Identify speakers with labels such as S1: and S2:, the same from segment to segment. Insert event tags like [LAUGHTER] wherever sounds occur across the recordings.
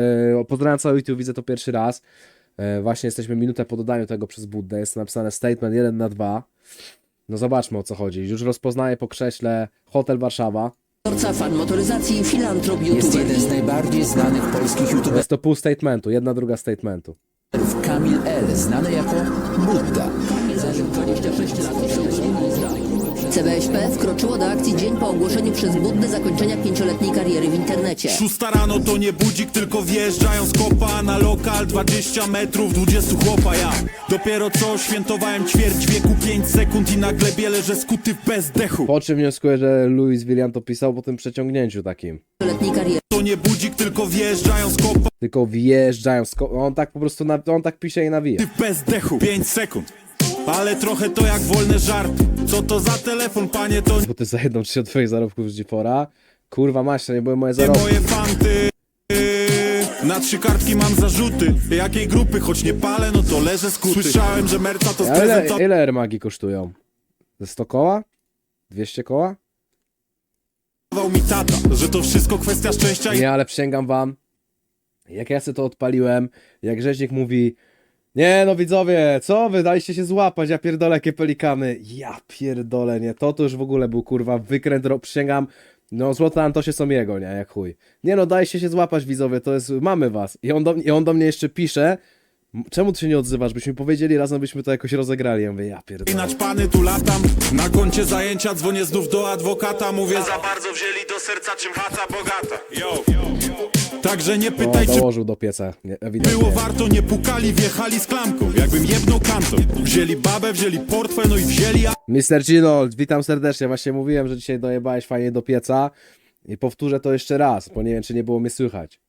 S1: E, Pozdrawiam cały YouTube, widzę to pierwszy raz. E, Właśnie jesteśmy minutę po dodaniu tego przez Buddę. Jest napisane statement 1 na 2. No zobaczmy o co chodzi. Już rozpoznaję po krześle Hotel Warszawa.
S2: Fan motoryzacji, filantrop,
S3: Jest
S2: youtuber
S3: jeden z najbardziej znanych polskich youtuberów
S1: jest to pół statementu, jedna druga statementu.
S3: Kamil L., znany jako Budda.
S2: zażył 26 lat CBŚP wkroczyło do akcji dzień po ogłoszeniu przez Buddę zakończenia pięcioletniej kariery w internecie.
S4: Szósta rano to nie budzik, tylko wjeżdżają z kopa na lokal 20 metrów, 20 chłopa ja. Dopiero co świętowałem ćwierć wieku 5 sekund i nagle biele, że skuty w bezdechu
S1: Po czym wnioskuję, że Louis William to pisał po tym przeciągnięciu takim.
S2: Pięcioletniej kariery.
S4: To nie budzik, tylko wjeżdżają z kopa.
S1: Tylko wjeżdżają, sko- on tak po prostu, na- on tak pisze i nawija.
S4: w bezdechu 5 sekund. Ale trochę to jak wolne żarty Co to za telefon, panie, to
S1: Bo ty za jedną trzecią twoich zarobków z Gifora. Kurwa masz, to nie były moje
S4: nie
S1: zarobki.
S4: moje fanty na trzy kartki mam zarzuty Jakiej grupy, choć nie palę, no to leżę skuty Słyszałem, że merca to
S1: A ile,
S4: sprezentował
S1: ile Air Magi kosztują? Ze 100 koła? 200 koła?
S4: mi tata Że to wszystko kwestia szczęścia i
S1: Nie, ale przysięgam wam, jak ja sobie to odpaliłem, jak rzeźnik mówi nie no widzowie, co wy daliście się złapać, ja pierdolę jakie pelikany. Ja pierdolę, nie, to to już w ogóle był kurwa wykręt, ro- przysięgam, no złote Antosie są jego, nie, jak chuj. Nie no, dajcie się złapać widzowie, to jest, mamy was. I on do, i on do mnie jeszcze pisze, "M- czemu ty się nie odzywasz, byśmy powiedzieli razem, byśmy to jakoś rozegrali. Ja mówię, ja pierdolę.
S4: naćpany tu latam Na koncie zajęcia dzwonię znów do adwokata Mówię za bardzo wzięli do serca czym bogata Yo. Także nie
S1: O,
S4: pytaj czy
S1: dołożył do pieca, nie, ewidentnie.
S4: było warto Nie pukali, wjechali z klamką Jakbym jebnął kantor Wzięli babę, wzięli portfel, no i wzięli
S1: Mr. Ginold, witam serdecznie. Właśnie mówiłem, że dzisiaj dojebałeś fajnie do pieca i powtórzę to jeszcze raz, bo nie wiem, czy nie było mnie słychać.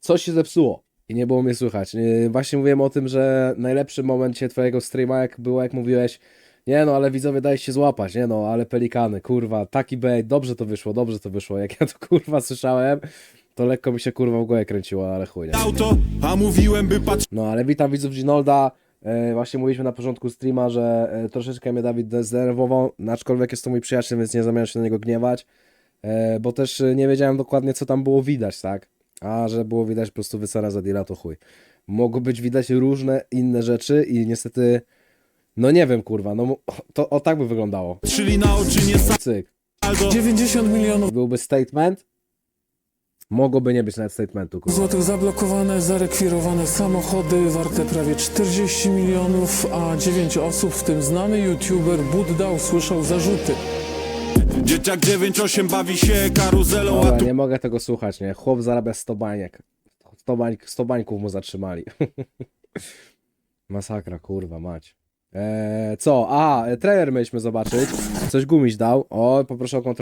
S1: Coś się zepsuło i nie było mnie słychać. Yy, Właśnie mówiłem o tym, że najlepszy moment dzisiaj twojego streama, jak było, jak mówiłeś, nie no, ale widzowie daj się złapać, nie no, ale pelikany, kurwa, taki bait, dobrze to wyszło, dobrze to wyszło. Jak ja to kurwa słyszałem, to lekko mi się kurwa w głowę kręciło, ale chuj. Nie?
S4: auto A mówiłem by patrz
S1: No ale witam widzów Ginolda. E, właśnie mówiliśmy na początku streama, że e, troszeczkę mnie Dawid zdenerwował, aczkolwiek jest to mój przyjaciel, więc nie zamierzam się na niego gniewać, e, bo też e, nie wiedziałem dokładnie co tam było widać, tak? A że było widać po prostu wycena za deala, to chuj. Mogło być widać różne inne rzeczy i niestety, no nie wiem kurwa, no to o tak by wyglądało.
S4: Patrzyli na oczy nie
S1: Cyk.
S4: saldo
S5: 90 milionów
S1: Byłby statement, mogłoby nie być nawet statementu, kurwa.
S5: złotych zablokowane, zarekwirowane samochody warte prawie 40 milionów, a 9 osób, w tym znany youtuber Budda usłyszał zarzuty.
S4: Dzieciak 9-8 bawi się karuzelą A
S1: Dobra,
S4: tu
S1: nie mogę tego słuchać, nie? Chłop zarabia 100 baniek. 100, bań, 100 bańków mu zatrzymali. [LAUGHS] Masakra, kurwa, mać. Eee, co? A, e, trailer mieliśmy zobaczyć. Coś gumiś dał. O, poproszę o kontrolę.